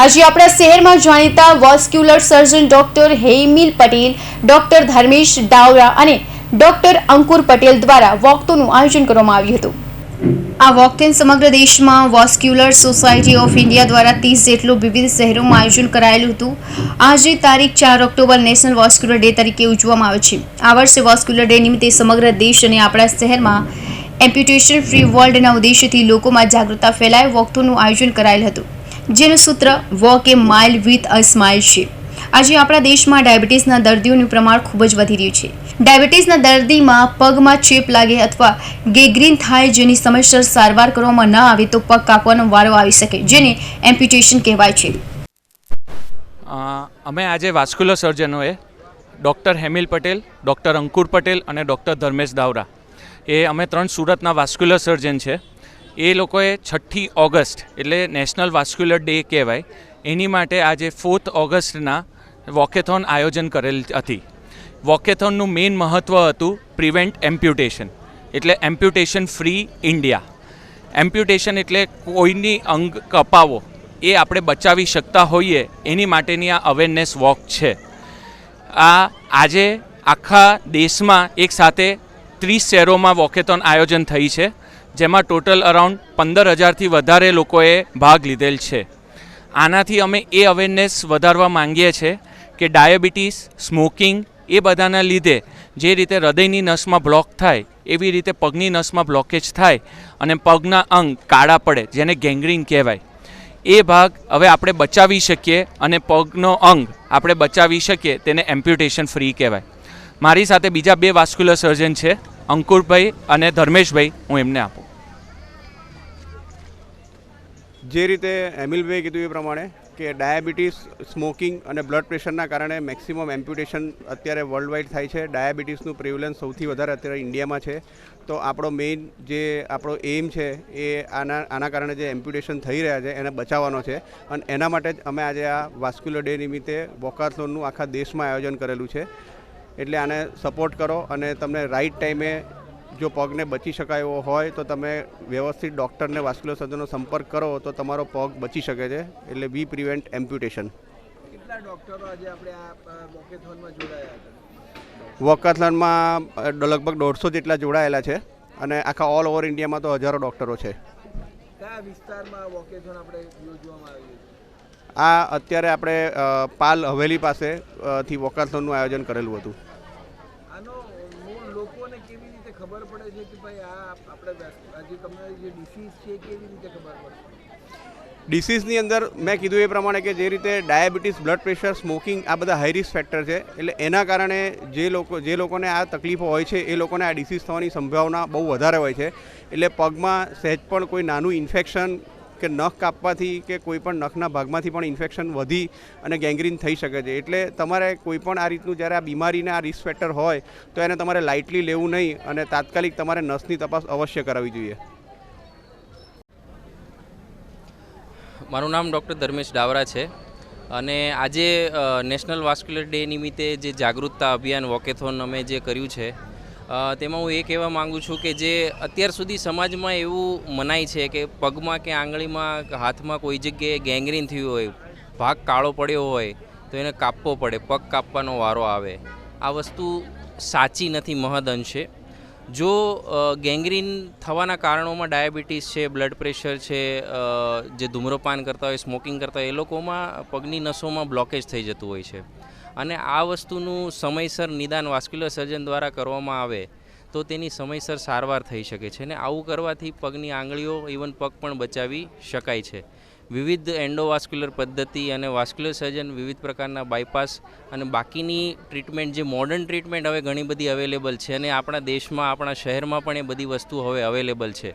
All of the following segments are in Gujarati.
આજે આપણા શહેરમાં જાણીતા vascular surgeon doctor Hemil Patel, doctor Dharmesh Davra અને ડોક્ટર અંકુર પટેલ દ્વારા વોકતોનું આયોજન કરવામાં આવ્યું હતું. આ વોકથોન સમગ્ર દેશમાં વોસ્ક્યુલર સોસાયટી ઓફ ઇન્ડિયા દ્વારા ત્રીસ જેટલું વિવિધ શહેરોમાં આયોજન કરાયેલું હતું. આજે તારીખ ચાર ઓક્ટોબર નેશનલ વોસ્ક્યુલર ડે તરીકે ઉજવવામાં આવે છે. આ વર્ષે વોસ્ક્યુલર ડે નિમિત્તે સમગ્ર દેશ અને આપણા શહેરમાં એમ્પ્યુટેશન ફ્રી વર્લ્ડના ઉદ્દેશ્યથી લોકોમાં જાગૃતતા ફેલાય, વોકથોનનું આયોજન કરાયેલ હતું. જેનું સૂત્ર walk a mile with a smile છે. આજે આપણા દેશમાં ડાયાબિટીસના દર્દીઓનું પ્રમાણ ખૂબ જ વધી રહ્યું છે. ડાયાબિટીસના દર્દીમાં પગમાં ચેપ લાગે અથવા ગેગ્રીન થાય જેની સમયસર સારવાર કરવામાં ન આવે તો પગ કાપવાનો વારો આવી શકે, જેને એમ્પ્યુટેશન કહેવાય છે. અમે આજે વાસ્ક્યુલર સર્જનોએ ડૉક્ટર હેમિલ પટેલ, ડૉક્ટર અંકુર પટેલ અને ડૉક્ટર ધર્મેશ દાવરા. એ અમે ત્રણ સુરતના વાસ્ક્યુલર સર્જન છે. એ લોકોએ છઠ્ઠી ઓગસ્ટ એટલે નેશનલ વાસ્ક્યુલર ડે કહેવાય, એની માટે આજે ફોર્થ ઓગસ્ટના વોકેથોન આયોજન કરેલ હતી. વોકેથોનનું મેઇન મહત્ત્વ હતું પ્રિવેન્ટ એમ્પ્યુટેશન, એટલે એમ્પ્યુટેશન ફ્રી ઇન્ડિયા. એમ્પ્યુટેશન એટલે કોઈની અંગ કપાવો, એ આપણે બચાવી શકતા હોઈએ, એની માટેની આ અવેરનેસ વોક છે. આ આજે આખા દેશમાં એક સાથે ત્રીસ શહેરોમાં વોકેથોન આયોજન થઈ છે. જેમાં ટોટલ અરાઉન્ડ પંદર હજારથી વધારે લોકોએ ભાગ લીધેલ છે. આનાથી અમે એ અવેરનેસ વધારવા માંગીએ છીએ કે ડાયાબિટીસ સ્મોકિંગ એ બધાના લીધે જે રીતે હૃદયની નસમાં બ્લોક થાય, એવી રીતે પગની નસમાં બ્લોકેજ થાય અને પગના અંગ કાળા પડે, જેને ગેંગ્રીન કહેવાય. એ ભાગ હવે આપણે બચાવી શકીએ અને પગનો અંગ આપણે બચાવી શકીએ, તેને એમ્પ્યુટેશન ફ્રી કહેવાય. મારી સાથે બીજા બે વાસ્ક્યુલર સર્જન છે, અંકુરભાઈ અને ધર્મેશભાઈ, હું એમને આપું. જે રીતે એમિલભાઈ કીધું એ પ્રમાણે કે ડાયાબિટીસ સ્મોકિંગ અને બ્લડ પ્રેશરના કારણે મેક્સિમમ એમ્પ્યુટેશન અત્યારે વર્લ્ડ વાઇડ થાય છે. ડાયાબિટીસનું પ્રિવલન્સ સૌથી વધારે અત્યારે ઇન્ડિયામાં છે. તો આપણો મેઇન જે આપણો એમ છે એ આના આના કારણે જે એમ્પ્યુટેશન થઈ રહ્યા છે એને બચાવવાનો છે. અને એના માટે જ અમે આજે આ વાસ્ક્યુલર ડે નિમિત્તે વોકાથોનનું આખા દેશમાં આયોજન કરેલું છે. એટલે આને સપોર્ટ કરો અને તમને રાઈટ ટાઈમે જો પગને બચી શકાય એવો હોય તો તમે વ્યવસ્થિત ડૉક્ટરને વાસ્ક્યુલર સર્જનનો સંપર્ક કરો તો તમારો પગ બચી શકે છે એટલે વી પ્રિવેન્ટ એમ્પ્યુટેશન. કેટલા ડોક્ટરો આજે આપણે આ જોડાયા વોકાથલનમાં લગભગ દોઢસો જેટલા જોડાયેલા છે અને આખા ઓલ ઓવર ઇન્ડિયામાં તો હજારો ડૉક્ટરો છે. કયા વિસ્તારમાં વોકેથોન આપણે યોજવામાં આવ્યું આ અત્યારે આપણે પાલ હવેલી પાસે થી વોકાથોનનું આયોજન કરેલું હતું. કેવી રીતે ખબર પડે છે કે ભાઈ આ આપણે આજે તમને જે ડિસીઝ છે કેવી રીતે ખબર પડશે ડિસીઝની અંદર મેં કીધું એ પ્રમાણે કે જે રીતે ડાયાબિટીસ, બ્લડ પ્રેશર, સ્મોકિંગ આ બધા હાઈ રિસ્ક ફેક્ટર છે. એટલે એના કારણે જે લોકો જે લોકોને આ તકલીફો હોય છે, એ લોકોને આ ડિસીઝ થવાની સંભાવના બહુ વધારે હોય છે. એટલે પગમાં સહેજ પણ કોઈ નાનું ઇન્ફેક્શન કે નખ કાપવાથી કે કોઈપણ નખના ભાગમાંથી પણ ઇન્ફેક્શન વધી અને ગેંગ્રીન થઈ શકે છે. એટલે તમારે કોઈપણ આ રીતનું જ્યારે આ બીમારીને આ રિસ્ક ફેક્ટર હોય, તો એને તમારે લાઇટલી લેવું નહીં અને તાત્કાલિક તમારે નસની તપાસ અવશ્ય કરાવવી જોઈએ. મારું નામ ડૉક્ટર ધર્મેશ ડાવરા છે અને આજે નેશનલ વાસ્ક્યુલર ડે નિમિત્તે જે જાગૃતતા અભિયાન વોકેથોન અમે જે કર્યું છે તેમાં હું એ કહેવા માગું છું કે જે અત્યાર સુધી સમાજમાં એવું મનાય છે કે પગમાં કે આંગળીમાં હાથમાં કોઈ જગ્યાએ ગેંગરીન થયું હોય ભાગ કાળો પડ્યો હોય તો એને કાપવો પડે પગ કાપવાનો વારો આવે. આ વસ્તુ સાચી નથી મહદઅંશે જો અ, ગેંગ્રીન થવાના કારણોમાં ડાયાબિટીસ છે બ્લડ પ્રેશર છે જે ધૂમ્રપાન કરતા હોય સ્મોકિંગ કરતા હોય એ લોકોમાં પગની નસોમાં બ્લોકેજ થઈ જતું હોય છે. અને આ વસ્તુનું સમયસર નિદાન વાસ્ક્યુલર સર્જન દ્વારા કરવામાં આવે, તો તેની સમયસર સારવાર થઈ શકે છે. અને આવું કરવાથી પગની આંગળીઓ ઇવન પગ પણ બચાવી શકાય છે. વિવિધ એન્ડોવાસ્ક્યુલર પદ્ધતિ અને વાસ્ક્યુલર સર્જન વિવિધ પ્રકારના બાયપાસ અને બાકીની ટ્રીટમેન્ટ, જે મોડર્ન ટ્રીટમેન્ટ હવે ઘણી બધી અવેલેબલ છે અને આપણા દેશમાં, આપણા શહેરમાં પણ એ બધી વસ્તુ હવે અવેલેબલ છે.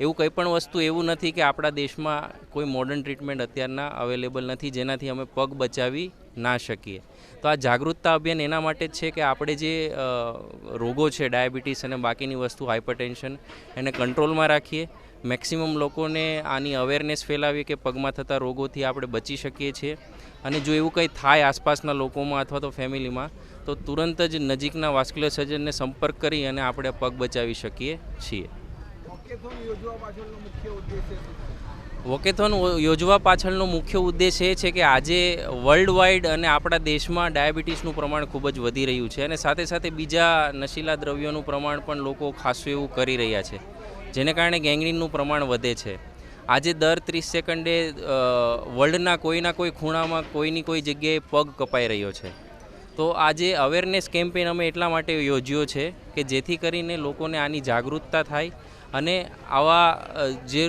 એવું કંઈ પણ વસ્તુ એવું નથી કે આપણા દેશમાં કોઈ મોડર્ન ટ્રીટમેન્ટ અત્યારના અવેલેબલ નથી, જેનાથી અમે પગ બચાવી ના શકીએ. તો આ જાગૃતતા અભિયાન એના માટે જ છે કે આપણે જે રોગો છે, ડાયાબિટીસ અને બાકીની વસ્તુ હાઇપરટેન્શન એને કંટ્રોલમાં રાખીએ. મેક્સિમમ લોકોને આની અવેરનેસ ફેલાવીએ કે પગમાં થતા રોગોથી આપણે બચી શકીએ છીએ. અને જો એવું કંઈ થાય આસપાસના લોકોમાં અથવા તો ફેમિલીમાં, તો તુરંત જ નજીકના વાસ્ક્યુલર સર્જનને સંપર્ક કરી અને આપણે પગ બચાવી શકીએ છીએ. વોકેથોન યોજવા પાછળનો મુખ્ય ઉદ્દેશ એ છે કે આજે વર્લ્ડ વાઇડ અને આપણા દેશમાં ડાયાબિટીસનું પ્રમાણ ખૂબ જ વધી રહ્યું છે અને સાથે સાથે બીજા નશીલા દ્રવ્યોનું પ્રમાણ પણ લોકો ખાસું એવું કરી રહ્યા છે, જેને કારણે ગેંગરીનનું પ્રમાણ વધે છે. આજે દર ત્રીસ સેકન્ડે વર્લ્ડના કોઈના કોઈ ખૂણામાં કોઈની કોઈ જગ્યાએ પગ કપાઈ રહ્યો છે. તો આજે અવેરનેસ કેમ્પેન અમે એટલા માટે યોજ્યો છે કે જેથી કરીને લોકોને આની જાગૃતતા થાય અને આવા જે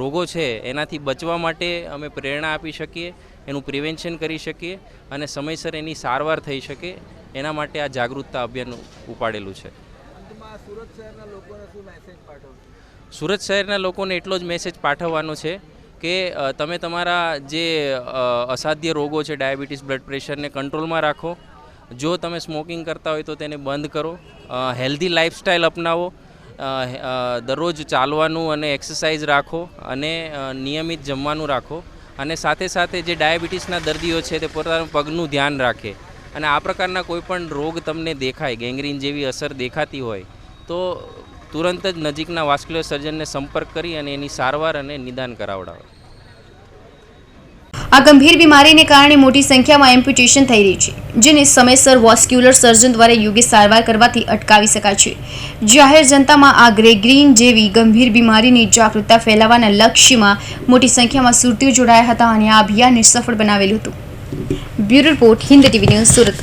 રોગો છે એનાથી બચવા માટે અમે પ્રેરણા આપી શકીએ એનું પ્રિવેન્શન કરી શકીએ અને સમયસર એની સારવાર થઈ શકે એના માટે આ જાગૃતતા અભિયાન ઉપાડેલું છે. સુરત શહેરના લોકોને શું મેસેજ પાઠવશો? સુરત શહેરના લોકોને એટલો જ મેસેજ પાઠવવાનો છે કે તમે તમારા જે અસાધ્ય રોગો છે ડાયાબિટીસ બ્લડ પ્રેશરને કંટ્રોલમાં રાખો. જો તમે સ્મોકિંગ કરતા હોય તો તેને બંધ કરો. હેલ્ધી લાઇફસ્ટાઇલ અપનાવો. દરરોજ ચાલવાનું અને એક્સરસાઇઝ રાખો અને નિયમિત જમવાનું રાખો અને સાથે સાથે જે ડાયાબિટીસના દર્દીઓ છે તે પોતાનું પગનું ધ્યાન રાખે અને આ પ્રકારના કોઈપણ રોગ તમને દેખાય, ગેંગ્રીન જેવી અસર દેખાતી હોય, તો તુરંત જ નજીકના વાસ્ક્યુલર સર્જનને સંપર્ક કરી અને એની સારવાર અને નિદાન કરાવડાવે. આ ગંભીર બીમારીને કારણે મોટી સંખ્યામાં એમ્પ્યુટેશન થઈ રહી છે, જેને સમયસર વોસ્ક્યુલર સર્જન દ્વારા યોગ્ય સારવાર કરવાથી અટકાવી શકાય છે. જાહેર જનતામાં આ ગ્રેગ્રીન જેવી ગંભીર બીમારીની જાગૃતતા ફેલાવવાના લક્ષ્યમાં મોટી સંખ્યામાં સુરતીઓ જોડાયા હતા અને આ અભિયાનને સફળ બનાવેલું હતું. Bureau report, Hind TV news Surat.